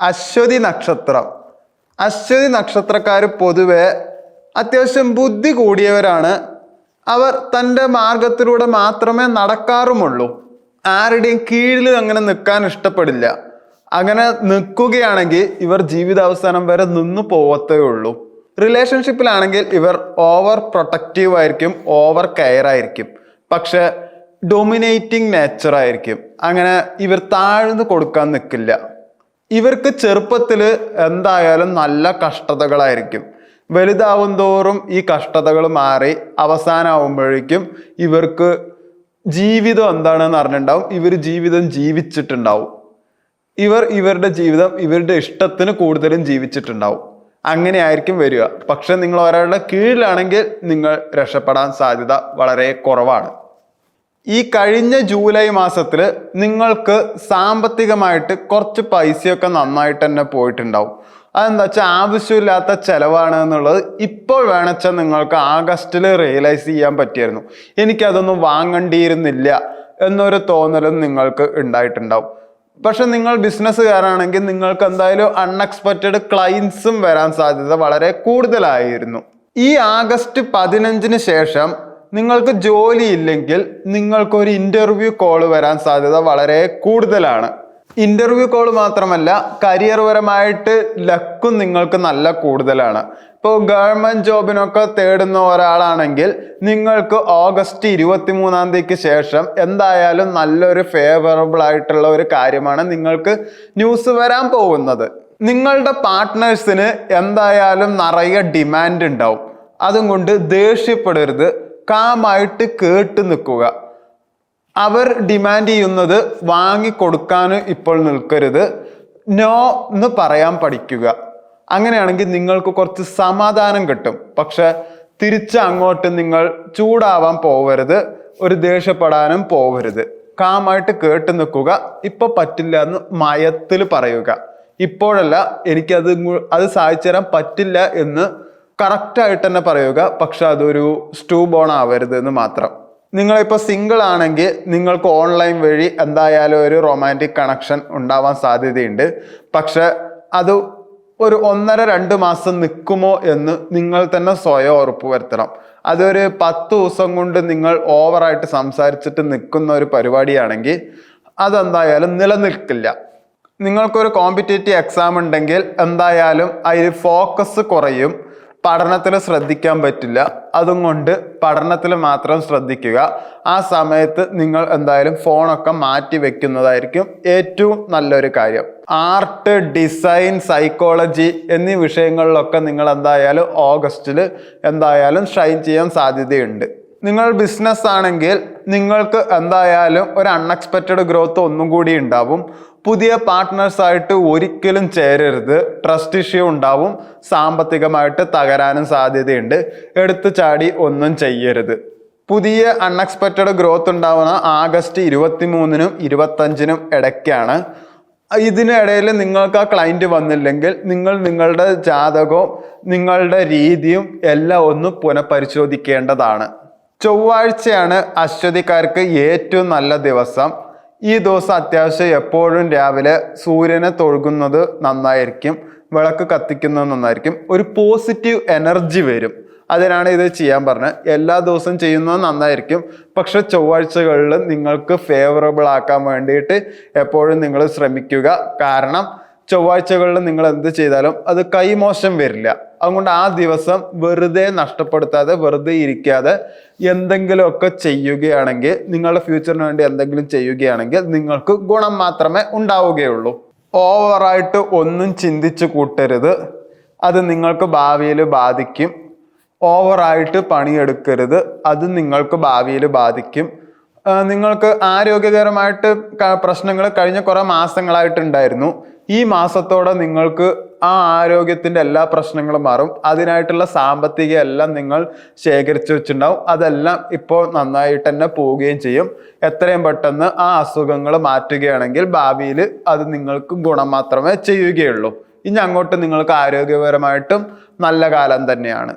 അശ്വതി നക്ഷത്രം. അശ്വതി നക്ഷത്രക്കാർ പൊതുവെ അത്യാവശ്യം ബുദ്ധി കൂടിയവരാണ്. അവർ തന്റെ മാർഗത്തിലൂടെ മാത്രമേ നടക്കാറുമുള്ളൂ. ആരുടെയും കീഴിൽ അങ്ങനെ നിൽക്കാൻ ഇഷ്ടപ്പെടില്ല. അങ്ങനെ നിൽക്കുകയാണെങ്കിൽ ഇവർ ജീവിതാവസാനം വരെ നിന്നു പോവത്തേ ഉള്ളൂ. റിലേഷൻഷിപ്പിലാണെങ്കിൽ ഇവർ ഓവർ പ്രൊട്ടക്റ്റീവ് ആയിരിക്കും ഓവർ കെയർ ആയിരിക്കും. പക്ഷെ ഡൊമിനേറ്റിംഗ് നേച്ചർ ആയിരിക്കും അങ്ങനെ ഇവർ താഴ്ന്നു കൊടുക്കാൻ നിൽക്കില്ല. ഇവർക്ക് ചെറുപ്പത്തിൽ എന്തായാലും നല്ല കഷ്ടതകളായിരിക്കും. വലുതാവും തോറും ഈ കഷ്ടതകൾ മാറി അവസാനമാകുമ്പോഴേക്കും ഇവർക്ക് ജീവിതം എന്താണെന്ന് അറിഞ്ഞിട്ടുണ്ടാവും. ഇവർ ജീവിതം ജീവിച്ചിട്ടുണ്ടാവും. ഇവർ ഇവരുടെ ജീവിതം ഇവരുടെ ഇഷ്ടത്തിന് കൂടുതലും ജീവിച്ചിട്ടുണ്ടാവും. അങ്ങനെ ആയിരിക്കും വരിക. പക്ഷെ നിങ്ങൾ ഒരാളുടെ കീഴിലാണെങ്കിൽ നിങ്ങൾ രക്ഷപ്പെടാൻ സാധ്യത വളരെ കുറവാണ്. ഈ കഴിഞ്ഞ ജൂലൈ മാസത്തിൽ നിങ്ങൾക്ക് സാമ്പത്തികമായിട്ട് കുറച്ച് പൈസയൊക്കെ നന്നായിട്ട് തന്നെ പോയിട്ടുണ്ടാവും. അതെന്താ വെച്ചാൽ ആവശ്യമില്ലാത്ത ചിലവാണ് എന്നുള്ളത് ഇപ്പോൾ വേണച്ചാൽ നിങ്ങൾക്ക് ആഗസ്റ്റിൽ റിയലൈസ് ചെയ്യാൻ പറ്റിയായിരുന്നു. എനിക്കതൊന്നും വാങ്ങണ്ടിയിരുന്നില്ല എന്നൊരു തോന്നലും നിങ്ങൾക്ക് ഉണ്ടായിട്ടുണ്ടാവും. പക്ഷെ നിങ്ങൾ ബിസിനസ്സുകാരാണെങ്കിൽ നിങ്ങൾക്ക് എന്തായാലും അൺഎക്സ്പെക്റ്റഡ് ക്ലൈൻസും വരാൻ സാധ്യത വളരെ കൂടുതലായിരുന്നു. ഈ ആഗസ്റ്റ് പതിനഞ്ചിന് ശേഷം നിങ്ങൾക്ക് ജോലി ഇല്ലെങ്കിൽ നിങ്ങൾക്കൊരു ഇന്റർവ്യൂ കോൾ വരാൻ സാധ്യത വളരെ കൂടുതലാണ്. ഇന്റർവ്യൂ കോൾ മാത്രമല്ല കരിയർ പരമായിട്ട് ലക്കും നിങ്ങൾക്ക് നല്ല കൂടുതലാണ്. ഇപ്പോൾ ഗവൺമെന്റ് ജോബിനൊക്കെ തേടുന്ന ഒരാളാണെങ്കിൽ നിങ്ങൾക്ക് ഓഗസ്റ്റ് ഇരുപത്തി മൂന്നാം തീയതിക്ക് ശേഷം എന്തായാലും നല്ലൊരു ഫേവറബിൾ ആയിട്ടുള്ള ഒരു കാര്യമാണ് നിങ്ങൾക്ക് ന്യൂസ് വരാൻ പോകുന്നത്. നിങ്ങളുടെ പാർട്ട്നേഴ്സിന് എന്തായാലും നിറയെ ഡിമാൻഡ് ഉണ്ടാവും. അതും കൊണ്ട് ദേഷ്യപ്പെടരുത്. കാമായിട്ട് കേട്ട് നിൽക്കുക. അവർ ഡിമാൻഡ് ചെയ്യുന്നത് വാങ്ങിക്കൊടുക്കാൻ ഇപ്പോൾ നിൽക്കരുത്. നോ എന്ന് പറയാൻ പഠിക്കുക. അങ്ങനെയാണെങ്കിൽ നിങ്ങൾക്ക് കുറച്ച് സമാധാനം കിട്ടും. പക്ഷെ തിരിച്ച് അങ്ങോട്ട് നിങ്ങൾ ചൂടാവാൻ പോവരുത്. ഒരു ദേഷ്യപ്പെടാനും പോവരുത്. കാമായിട്ട് കേട്ട് നിൽക്കുക. ഇപ്പൊ പറ്റില്ല എന്ന് മയത്തിൽ പറയുക. ഇപ്പോഴല്ല എനിക്കത് അത് സാധിച്ചു തരാൻ പറ്റില്ല എന്ന് കറക്റ്റായിട്ട് തന്നെ പറയുക പക്ഷെ അതൊരു സ്റ്റൂ ബോൺ ആവരുത് എന്ന് മാത്രം. നിങ്ങളിപ്പോൾ സിംഗിൾ ആണെങ്കിൽ നിങ്ങൾക്ക് ഓൺലൈൻ വഴി എന്തായാലും ഒരു റൊമാന്റിക് കണക്ഷൻ ഉണ്ടാവാൻ സാധ്യതയുണ്ട്. പക്ഷെ അത് ഒരു ഒന്നര രണ്ട് മാസം നിൽക്കുമോ എന്ന് നിങ്ങൾ തന്നെ സ്വയം ഉറപ്പ് വരുത്തണം. അതൊരു പത്ത് ദിവസം കൊണ്ട് നിങ്ങൾ ഓവറായിട്ട് സംസാരിച്ചിട്ട് നിൽക്കുന്ന ഒരു പരിപാടിയാണെങ്കിൽ അതെന്തായാലും നിലനിൽക്കില്ല. നിങ്ങൾക്കൊരു കോമ്പറ്റേറ്റീവ് എക്സാം ഉണ്ടെങ്കിൽ എന്തായാലും അതിൽ ഫോക്കസ് കുറയും. പഠനത്തിൽ ശ്രദ്ധിക്കാൻ പറ്റില്ല. അതും കൊണ്ട് പഠനത്തിൽ മാത്രം ശ്രദ്ധിക്കുക. ആ സമയത്ത് നിങ്ങൾ എന്തായാലും ഫോണൊക്കെ മാറ്റി വെക്കുന്നതായിരിക്കും ഏറ്റവും നല്ലൊരു കാര്യം. ആർട്ട് ഡിസൈൻ സൈക്കോളജി എന്നീ വിഷയങ്ങളിലൊക്കെ നിങ്ങൾ എന്തായാലും ഓഗസ്റ്റിൽ എന്തായാലും ഷൈൻ ചെയ്യാൻ സാധ്യതയുണ്ട്. നിങ്ങൾ ബിസിനസ് ആണെങ്കിൽ നിങ്ങൾക്ക് എന്തായാലും ഒരു അൺഎക്സ്പെക്റ്റഡ് ഗ്രോത്ത് ഒന്നും കൂടി ഉണ്ടാവും. പുതിയ പാർട്ട്നേഴ്സായിട്ട് ഒരിക്കലും ചേരരുത്. ട്രസ്റ്റ് ഇഷ്യൂ ഉണ്ടാവും. സാമ്പത്തികമായിട്ട് തകരാനും സാധ്യതയുണ്ട്. എടുത്തു ചാടി ഒന്നും ചെയ്യരുത്. പുതിയ അൺഎക്സ്പെക്റ്റഡ് ഗ്രോത്ത് ഉണ്ടാവുന്ന ആഗസ്റ്റ് ഇരുപത്തി മൂന്നിനും ഇരുപത്തഞ്ചിനും ഇടയ്ക്കാണ്. ഇതിനിടയിൽ നിങ്ങൾക്ക് ആ ക്ലയന്റ് വന്നില്ലെങ്കിൽ നിങ്ങൾ നിങ്ങളുടെ ജാതകവും നിങ്ങളുടെ രീതിയും എല്ലാം ഒന്ന് പുനഃപരിശോധിക്കേണ്ടതാണ്. ചൊവ്വാഴ്ചയാണ് അശ്വതിക്കാർക്ക് ഏറ്റവും നല്ല ദിവസം. ഈ ദിവസം അത്യാവശ്യം എപ്പോഴും രാവിലെ സൂര്യനെ തൊഴുകുന്നത് നന്നായിരിക്കും വിളക്ക് കത്തിക്കുന്നത് നന്നായിരിക്കും ഒരു പോസിറ്റീവ് എനർജി വരും. അതിനാണ് ഇത് ചെയ്യാൻ പറഞ്ഞത്. എല്ലാ ദിവസവും ചെയ്യുന്നത് നന്നായിരിക്കും. പക്ഷെ ചൊവ്വാഴ്ചകളിൽ നിങ്ങൾക്ക് ഫേവറബിൾ ആക്കാൻ വേണ്ടിയിട്ട് എപ്പോഴും നിങ്ങൾ ശ്രമിക്കുക. കാരണം ചൊവ്വാഴ്ചകളിൽ നിങ്ങൾ എന്ത് ചെയ്താലും അത് കൈമോശം വരില്ല. അതുകൊണ്ട് ആ ദിവസം വെറുതെ നഷ്ടപ്പെടുത്താതെ വെറുതെ ഇരിക്കാതെ എന്തെങ്കിലുമൊക്കെ ചെയ്യുകയാണെങ്കിൽ നിങ്ങളുടെ ഫ്യൂച്ചറിന് വേണ്ടി എന്തെങ്കിലും ചെയ്യുകയാണെങ്കിൽ നിങ്ങൾക്ക് ഗുണം മാത്രമേ ഉണ്ടാവുകയുള്ളൂ. ഓവറായിട്ട് ഒന്നും ചിന്തിച്ചു കൂട്ടരുത്. അത് നിങ്ങൾക്ക് ഭാവിയിൽ ബാധിക്കും. ഓവറായിട്ട് പണിയെടുക്കരുത്. അത് നിങ്ങൾക്ക് ഭാവിയിൽ ബാധിക്കും. നിങ്ങൾക്ക് ആരോഗ്യകരമായിട്ട് പ്രശ്നങ്ങൾ കഴിഞ്ഞ കുറെ മാസങ്ങളായിട്ടുണ്ടായിരുന്നു. ഈ മാസത്തോടെ നിങ്ങൾക്ക് ആ ആരോഗ്യത്തിന്റെ എല്ലാ പ്രശ്നങ്ങളും മാറും. അതിനായിട്ടുള്ള സാമ്പത്തിക എല്ലാം നിങ്ങൾ ശേഖരിച്ചു വെച്ചിട്ടുണ്ടാവും. അതെല്ലാം ഇപ്പോൾ നന്നായിട്ട് തന്നെ പോവുകയും ചെയ്യും. എത്രയും പെട്ടെന്ന് ആ അസുഖങ്ങൾ മാറ്റുകയാണെങ്കിൽ ഭാവിയിൽ അത് നിങ്ങൾക്ക് ഗുണം മാത്രമേ ചെയ്യുകയുള്ളൂ. ഇനി അങ്ങോട്ട് നിങ്ങൾക്ക് ആരോഗ്യപരമായിട്ടും നല്ല കാലം തന്നെയാണ്.